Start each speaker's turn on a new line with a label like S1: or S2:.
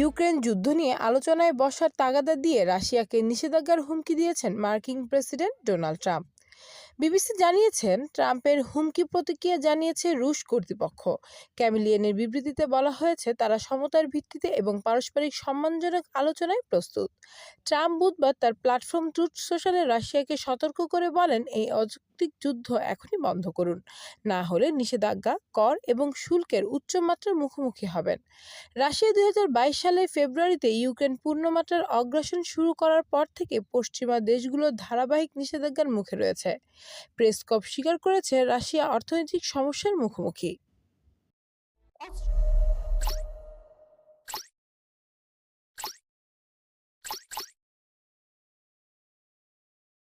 S1: Ukraine যুদ্ধ নিয়ে আলোচনায় বসার তাগাদা দিয়ে রাশিয়াকে নিষেধাজ্ঞার হুমকি দিয়েছেন মার্কিন প্রেসিডেন্ট ডোনাল্ড ট্রাম্প। বিবিসি জানিয়েছেন, ট্রাম্পের হুমকি প্রতিক্রিয়া জানিয়েছে রুশ কর্তৃপক্ষ। ক্যামিলিয়নের বিবৃতিতে বলা হয়েছে, তারা সমতার ভিত্তিতে এবং পারস্পরিক সম্মানজনক আলোচনায় প্রস্তুত। ট্রাম্প বুধবার তার প্ল্যাটফর্ম ট্রুথ সোশ্যালে রাশিয়াকে সতর্ক করে বলেন, এই অযৌক্তিক যুদ্ধ এখনই বন্ধ করুন। না হলে নিষেধাজ্ঞা, কর এবং শুল্কের উচ্চমাত্রার মুখোমুখি হবেন। রাশিয়া দুই হাজার বাইশ সালের ফেব্রুয়ারিতে ইউক্রেন পূর্ণমাত্রার অগ্রাসন শুরু করার পর থেকে পশ্চিমা দেশগুলো ধারাবাহিক নিষেধাজ্ঞার মুখে রয়েছে। প্রেসকপ স্বীকার করেছে রাশিয়া অর্থনৈতিক সমস্যার মুখোমুখি।